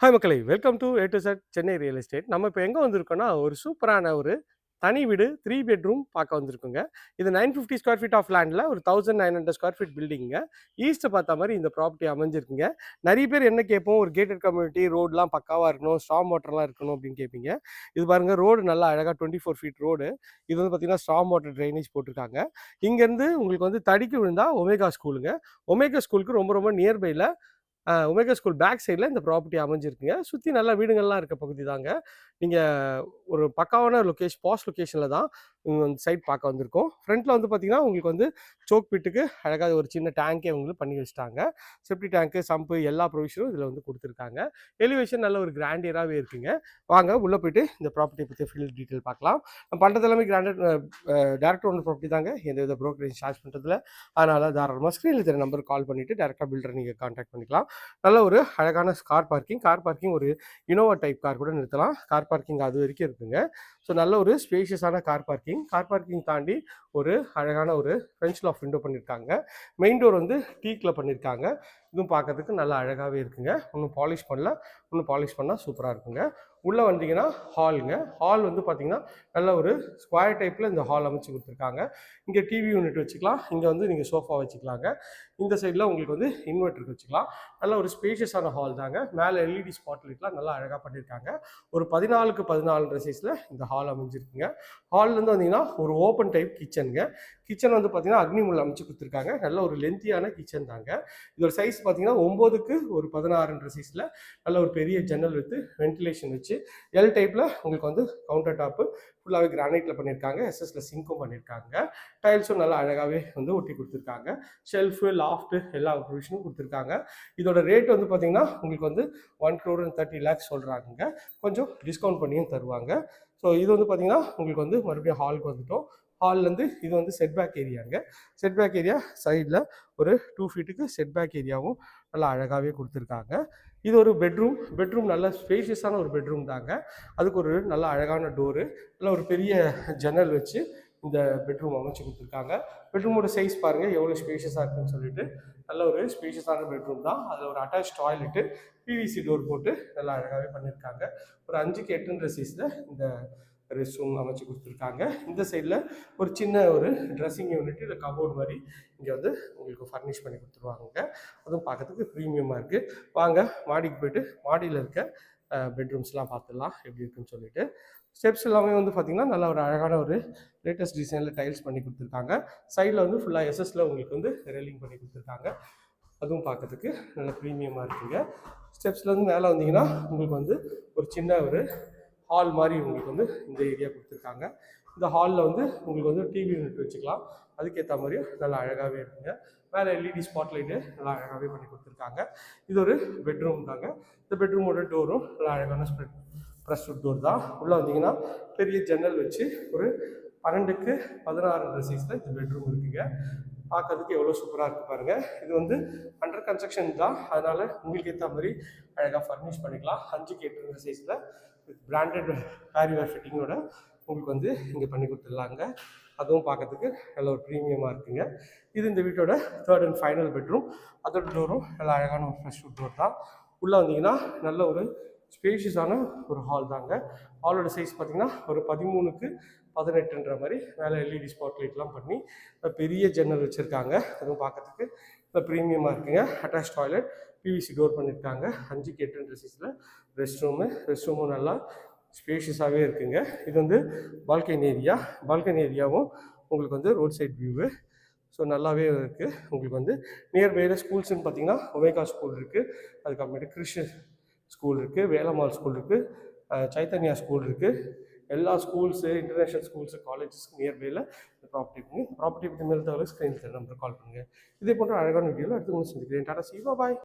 Hi மக்களை welcome to A to Z Chennai real estate நம்ம இப்போ எங்கே வந்திருக்கோன்னா ஒரு சூப்பரான ஒரு தனி வீடு த்ரீ பெட்ரூம் பார்க்க வந்திருக்குங்க. இது nine fifty square feet of லேண்டில் ஒரு thousand nine hundred square feet பில்டிங்க ஈஸ்ட்டை பார்த்த மாதிரி இந்த ப்ராப்பர்ட்டி அமைஞ்சிருக்குங்க. நிறைய பேர் என்ன கேட்போம்? ஒரு கேட்டட் கம்யூனிட்டி ரோடெலாம் பக்காவாக இருக்கணும் ஸ்ட்ராங் வாட்டர்லாம் இருக்கணும் அப்படின்னு கேட்பீங்க. இது பாருங்க ரோடு நல்லா அழகாக டுவெண்ட்டி ஃபோர் ஃபீட் ரோடு இது வந்து பார்த்தீங்கன்னா ஸ்ட்ராங் வாட்டர் ட்ரைனேஜ் போட்டிருக்காங்க. இங்கேருந்து உங்களுக்கு வந்து தடிக்கு விழுந்தா ஒமேகா ஸ்கூலுங்க ஒமேகா ஸ்கூலுக்கு ரொம்ப ரொம்ப நியர்பையில் ஒமேகா ஸ்கூல் பேக் சைடில் இந்த ப்ராப்பர்ட்டி அமைஞ்சிருக்குங்க. சுற்றி நல்ல வீடுங்கள்லாம் இருக்க பகுதி தாங்க. நீங்கள் ஒரு பக்காவான லொக்கேஷன் பாஸ் லொக்கேஷனில் தான் இந்த சைட் பார்க்க வந்திருக்கோம். ஃப்ரண்ட்டில் வந்து பார்த்தீங்கன்னா உங்களுக்கு வந்து சோக் பிட்டுக்கு அழகாக ஒரு சின்ன டேங்கே உங்களுக்கு பண்ணி வச்சுட்டாங்க. செப்டி டேங்க்கு சம்பு எல்லா ப்ரொவிஷனும் இதில் வந்து கொடுத்துருக்காங்க. எலிவேஷன் நல்ல ஒரு கிராண்டியராகவே இருக்குங்க. வாங்க உள்ளே போயிட்டு இந்த ப்ராப்பர்ட்டி பற்றி ஃபுல் டீட்டெயில் பார்க்கலாம் நம்ம பண்ணுறது எல்லாமே கிராண்டட் டேரக்ட் ஒன்று ப்ராப்பர்ட்டி தாங்க. எந்த வித ப்ரோக்கரேஜ் சார்ஜ் பண்ணுறதுல அதனால் தாராளமாக ஸ்க்ரீனில் தெரிய நம்பர் கால் பண்ணிவிட்டு டேரெக்டாக பில்டரை நீங்கள் காண்டாக்ட் பண்ணிக்கலாம். நல்ல ஒரு அழகான கார் பார்க்கிங். கார் பார்க்கிங் ஒரு இனோவா டைப் கார் கூட நிறுத்தலாம். கார் பார்க்கிங் அது வரைக்கும் இருக்குங்க. ஸோ நல்ல ஒரு ஸ்பேஷியஸான கார் பார்க்கிங் கார் பார்க்கிங் தாண்டி ஒரு அழகான ஒரு ஃப்ரெஞ்ச் ஆஃப் விண்டோ பண்ணியிருக்காங்க மெயின் டோர் வந்து டீக்கில் பண்ணியிருக்காங்க இதுவும் பார்க்கறதுக்கு நல்லா அழகாகவே இருக்குங்க. ஒன்றும் பாலிஷ் பண்ணல ஒன்றும் பாலிஷ் பண்ணால் சூப்பராக இருக்குங்க. உள்ளே வந்தீங்கன்னா ஹாலுங்க. ஹால் வந்து பார்த்தீங்கன்னா நல்ல ஒரு ஸ்கொயர் டைப்பில் இந்த ஹால் அமைச்சு கொடுத்துருக்காங்க. இங்கே டிவி யூனிட் வச்சுக்கலாம். இங்கே வந்து நீங்கள் சோஃபா வச்சுக்கலாங்க. இந்த சைடில் உங்களுக்கு வந்து இன்வெர்ட்டருக்கு வச்சுக்கலாம். நல்ல ஒரு ஸ்பேஷியஸான ஹால் தாங்க. மேலே எல்இடி ஸ்பாட் லைட்லாம் நல்லா அழகாக பண்ணியிருக்காங்க ஒரு பதினாலுக்கு பதினாலுன்ற சைஸில் இந்த ஹால் அமைஞ்சிருக்குங்க. ஹால்லேருந்து வந்தீங்கன்னா ஒரு ஓப்பன் டைப் கிச்சனுங்க கிச்சன் வந்து பார்த்தீங்கன்னா அக்னி முள் அமைச்சு கொடுத்துருக்காங்க. நல்ல ஒரு லென்த்தியான கிச்சன் தாங்க. இதோட சைஸ் பார்த்தீங்கன்னா ஒம்போதுக்கு ஒரு பதினாறுன்ற சைஸில் நல்ல ஒரு பெரிய ஜன்னல் வித்து வென்டிலேஷன் வச்சு எல் டைப்பில் உங்களுக்கு வந்து கவுண்டர் டாப்பு ஃபுல்லாகவே கிரானைட்டில் பண்ணியிருக்காங்க எஸ்எஸ்ல சிங்க்கும் பண்ணியிருக்காங்க டைல்ஸும் நல்லா அழகாகவே வந்து ஒட்டி கொடுத்துருக்காங்க. ஷெல்ஃபு லாஃப்ட்டு எல்லா ப்ரொவிஷனும் கொடுத்துருக்காங்க. இதோட ரேட் வந்து பார்த்தீங்கன்னா உங்களுக்கு வந்து one crore and thirty lakhs சொல்கிறாங்க கொஞ்சம் டிஸ்கவுண்ட் பண்ணியும் தருவாங்க. ஸோ இது வந்து பார்த்தீங்கன்னா உங்களுக்கு வந்து மறுபடியும் ஹாலுக்கு வந்துட்டோம். ஹால்லேருந்து இது வந்து செட்பேக் ஏரியாங்க செட்பேக் ஏரியா சைடில் ஒரு டூ ஃபீட்டுக்கு செட்பேக் ஏரியாவும் நல்லா அழகாகவே கொடுத்துருக்காங்க. இது ஒரு பெட்ரூம் பெட்ரூம் நல்ல ஸ்பேஷியஸான ஒரு பெட்ரூம் தாங்க. அதுக்கு ஒரு நல்ல அழகான டோரு நல்ல ஒரு பெரிய ஜன்னல் வச்சு இந்த பெட்ரூம் அமைச்சு கொடுத்துருக்காங்க. பெட்ரூமோட சைஸ் பாருங்கள் எவ்வளோ ஸ்பேஷியஸாக இருக்குன்னு சொல்லிட்டு. நல்ல ஒரு ஸ்பேஷியஸான பெட்ரூம் தான். அதில் ஒரு அட்டாச் டாய்லெட்டு பிவிசி டோர் போட்டு நல்லா அழகாகவே பண்ணியிருக்காங்க ஒரு அஞ்சுக்கு எட்டுன்ற சைஸில் இந்த ரெஸ்ட் ரூம் அமைச்சு கொடுத்துருக்காங்க. இந்த சைடில் ஒரு சின்ன ஒரு ட்ரெஸ்ஸிங் யூனிட் இல்லை கபோர்ட் மாதிரி இங்கே வந்து உங்களுக்கு ஃபர்னிஷ் பண்ணி கொடுத்துருவாங்க. அதுவும் பார்க்கறதுக்கு ப்ரீமியமாக இருக்குது வாங்க மாடிக்கு போயிட்டு மாடியில் இருக்க பெட்ரூம்ஸ்லாம் பார்த்துடலாம். எப்படி இருக்குன்னு சொல்லிட்டு. ஸ்டெப்ஸ் எல்லாமே வந்து பார்த்திங்கன்னா நல்ல ஒரு அழகான ஒரு லேட்டஸ்ட் டிசைனில் டைல்ஸ் பண்ணி கொடுத்துருக்காங்க. சைடில் வந்து ஃபுல்லாக எஸ்எஸில் உங்களுக்கு வந்து ரெயிலிங் பண்ணி கொடுத்துருக்காங்க. அதுவும் பார்க்கறதுக்கு நல்ல ப்ரீமியமாக இருக்குங்க. ஸ்டெப்ஸ்லேருந்து மேலே வந்தீங்கன்னா உங்களுக்கு வந்து ஒரு சின்ன ஒரு ஹால் மாதிரி உங்களுக்கு வந்து இந்த ஏரியா கொடுத்துருக்காங்க. இந்த ஹாலில் வந்து உங்களுக்கு வந்து டிவி யூனிட் வச்சுக்கலாம். அதுக்கேற்ற மாதிரியும் நல்லா அழகாகவே இருக்குங்க. வேறு எல்இடி ஸ்பாட் லைட்டு நல்லா அழகாகவே பண்ணி கொடுத்துருக்காங்க. இது ஒரு பெட்ரூம் தாங்க. இந்த பெட்ரூமோட டோரும் நல்லா அழகான ஸ்ப்ரெட் ப்ரெஸ் டோர் தான். உள்ளே வந்தீங்கன்னா பெரிய ஜன்னல் வச்சு ஒரு பன்னெண்டுக்கு பதினாறு சைஸில் இந்த பெட்ரூம் இருக்குங்க. பார்க்கறதுக்கு எவ்வளோ சூப்பராக இருக்குது பாருங்கள் இது வந்து அண்டர் கன்ஸ்ட்ரக்ஷன் தான். அதனால் உங்களுக்கு ஏற்ற மாதிரி அழகாக ஃபர்னிஷ் பண்ணிக்கலாம். அஞ்சு எட்டு சைஸில் பிராண்டட் ஹேரிவேர் ஃபிட்டிங்கோட உங்களுக்கு வந்து இங்கே பண்ணி கொடுத்துடலாங்க. அதுவும் பார்க்கறதுக்கு நல்ல ஒரு ப்ரீமியமாக இருக்குங்க. இது இந்த வீட்டோட தேர்ட் அண்ட் ஃபைனல் பெட்ரூம் அதோட டோரும் நல்லா அழகான ஒரு ஃப்ரெஷ் டோர் தான். உள்ளே வந்தீங்கன்னா நல்ல ஒரு ஸ்பேஷியஸான ஒரு ஹால் தாங்க. ஹாலோட சைஸ் பார்த்தீங்கன்னா ஒரு பதிமூணுக்கு பதினெட்டுன்ற மாதிரி மேலே எல்இடி ஸ்பாட் லைட்லாம் பண்ணி பெரிய ஜன்னல் வச்சுருக்காங்க. அதுவும் பார்க்கறதுக்கு இப்போ ப்ரீமியமாக இருக்குங்க. அட்டாச் டாய்லெட் பிவிசி டோர் பண்ணியிருக்காங்க அஞ்சுக்கு எட்டுன்ற சைஸில் ரெஸ்ட் ரூமு ரெஸ்ட் ரூமும் நல்லா ஸ்பேஷியஸாகவே இருக்குங்க. இது வந்து பால்கனி ஏரியா பால்கனி ஏரியாவும் உங்களுக்கு வந்து ரோட் சைட் வியூவு ஸோ நல்லாவே இருக்குது உங்களுக்கு வந்து நியர்பையில் ஸ்கூல்ஸ்னு பார்த்தீங்கன்னா ஒமேகா ஸ்கூல் இருக்குது அதுக்கப்புறமேட்டு கிறிஸ்டின் ஸ்கூல் இருக்குது வேலம்மாள் ஸ்கூல் இருக்குது சைத்தன்யா ஸ்கூல் இருக்குது எல்லா ஸ்கூல்ஸு இன்டர்நேஷ்னல் ஸ்கூல்ஸு காலேஜஸ்க்கு நியர்பையில் இந்த ப்ராப்பர்ட்டி இருக்குது ப்ராப்பர்ட்டி பற்றி மேல் தவிர ஸ்க்ரீன் நம்பர் கால் பண்ணுங்கள் இதே போன்ற அழகான வீடியோவில் அடுத்து உங்களுக்கு சந்திக்கிறேன். டாடா சிவா பாய்